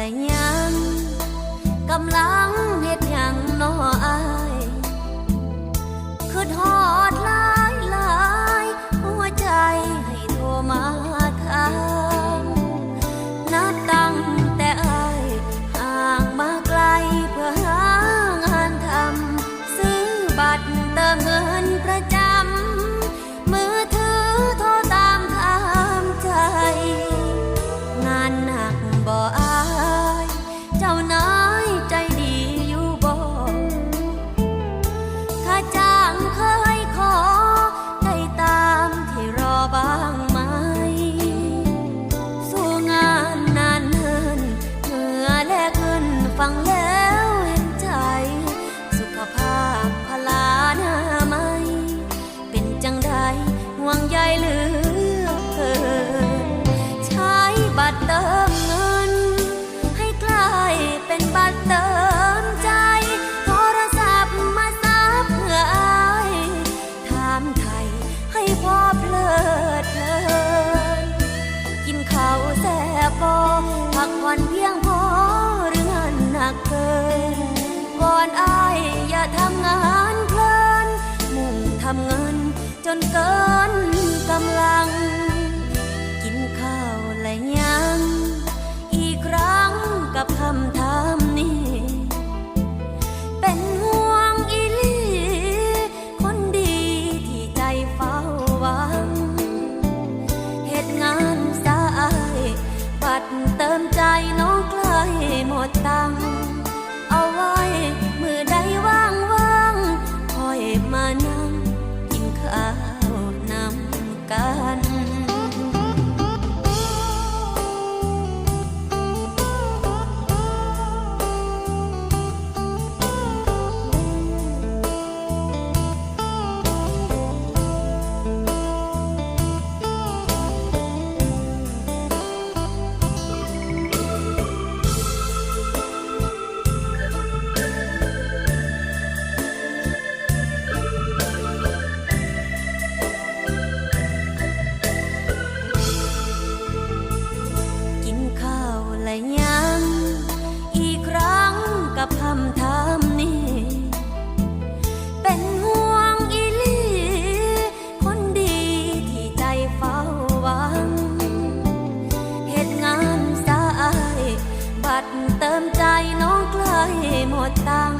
และยังกำลัง อนเพียงพอหรือนหนักเกินก่อนอายอย่าทำงานเพลินมุ่งทำเงินจนเกิน กินข้าวและยัง อีกครั้งกับคำถามนี้ เป็นห่วงอีหลี คนดีที่ใจเฝ้าหวังเหตุงานสาย บัดเติมใจน้องใกล้หมดตัง